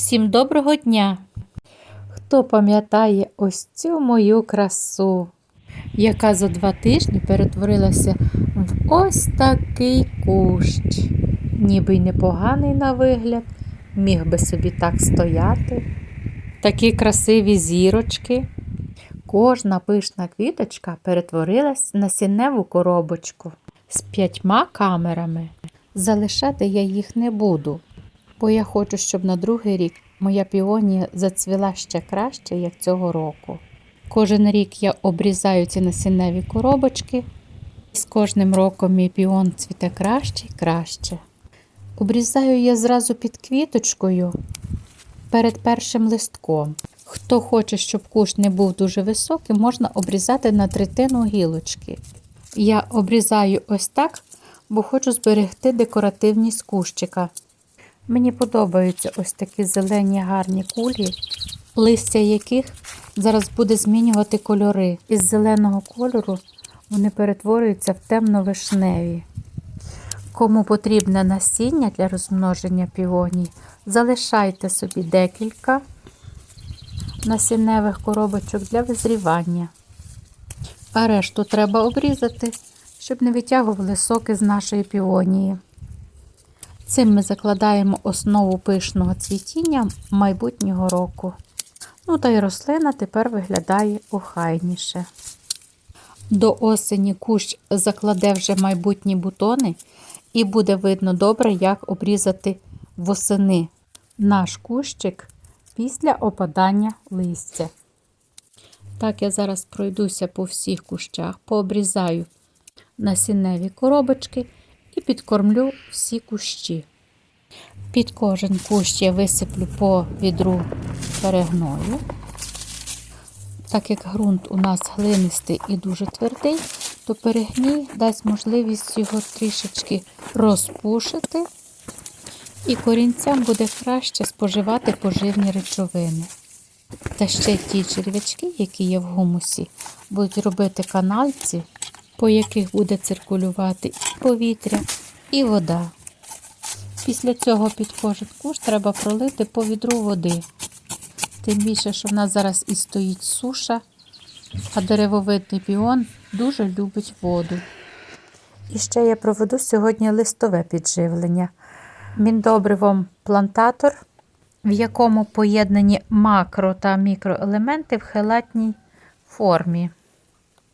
Всім доброго дня! Хто пам'ятає ось цю мою красу, яка за два тижні перетворилася в ось такий кущ, ніби й непоганий на вигляд, міг би собі так стояти. Такі красиві зірочки. Кожна пишна квіточка перетворилась на сінневу коробочку з п'ятьма камерами. Залишати я їх не буду, бо я хочу, щоб на другий рік моя піонія зацвіла ще краще, як цього року. Кожен рік я обрізаю ці насінневі коробочки, і з кожним роком мій піон цвіте краще і краще. Обрізаю я зразу під квіточкою перед першим листком. Хто хоче, щоб кущ не був дуже високий, можна обрізати на третину гілочки. Я обрізаю ось так, бо хочу зберегти декоративність кущика. Мені подобаються ось такі зелені гарні кулі, листя яких зараз буде змінювати кольори. Із зеленого кольору вони перетворюються в темно-вишневі. Кому потрібне насіння для розмноження піоній, залишайте собі декілька насінневих коробочок для визрівання. А решту треба обрізати, щоб не витягували соки з нашої піонії. Цим ми закладаємо основу пишного цвітіння майбутнього року. Ну та й рослина тепер виглядає охайніше. До осені кущ закладе вже майбутні бутони, і буде видно добре, як обрізати восени наш кущик після опадання листя. Так, я зараз пройдуся по всіх кущах, пообрізаю насінневі коробочки і підкормлю всі кущі. Під кожен кущ я висиплю по відру перегною. Так як ґрунт у нас глинистий і дуже твердий, то перегній дасть можливість його трішечки розпушити, і корінцям буде краще споживати поживні речовини. Та ще ті черв'ячки, які є в гумусі, будуть робити канальці, по яких буде циркулювати і повітря, і вода. Після цього під кожен куш треба пролити по відру води. Тим більше, що в нас зараз і стоїть суша, а деревовидний піон дуже любить воду. І ще я проведу сьогодні листове підживлення. Міндобривом плантатор, в якому поєднані макро та мікроелементи в хелатній формі,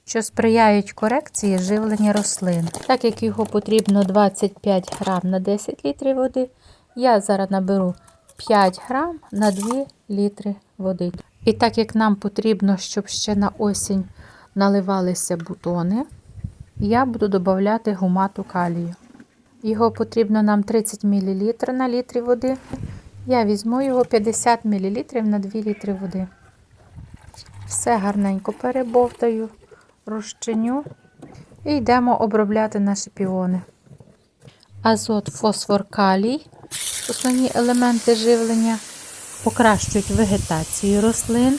що сприяють корекції живлення рослин. Так як його потрібно 25 грам на 10 літрів води, я зараз наберу 5 грам на 2 літри води. І так як нам потрібно, щоб ще на осінь наливалися бутони, я буду додати гумату калію. Його потрібно нам 30 мл на літрі води. Я візьму його 50 мл на 2 літри води. Все гарненько перебовтаю, розчиню і йдемо обробляти наші піони. Азот, фосфор, калій, основні елементи живлення, покращують вегетацію рослин.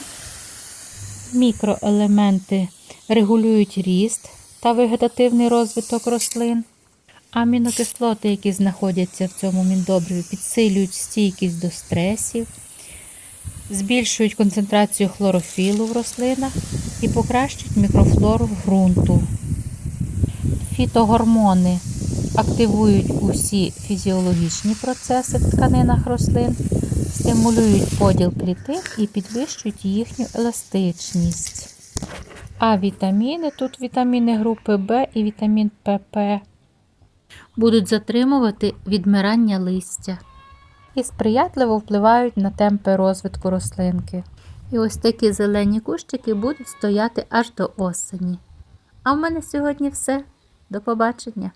Мікроелементи регулюють ріст та вегетативний розвиток рослин. Амінокислоти, які знаходяться в цьому міндобриві, підсилюють стійкість до стресів, збільшують концентрацію хлорофілу в рослинах і покращують мікрофлору ґрунту. Фітогормони активують усі фізіологічні процеси в тканинах рослин, стимулюють поділ клітин і підвищують їхню еластичність. А вітаміни, тут вітаміни групи В і вітамін ПП будуть затримувати відмирання листя і сприятливо впливають на темпи розвитку рослинки. І ось такі зелені кущики будуть стояти аж до осені. А в мене сьогодні все. До побачення!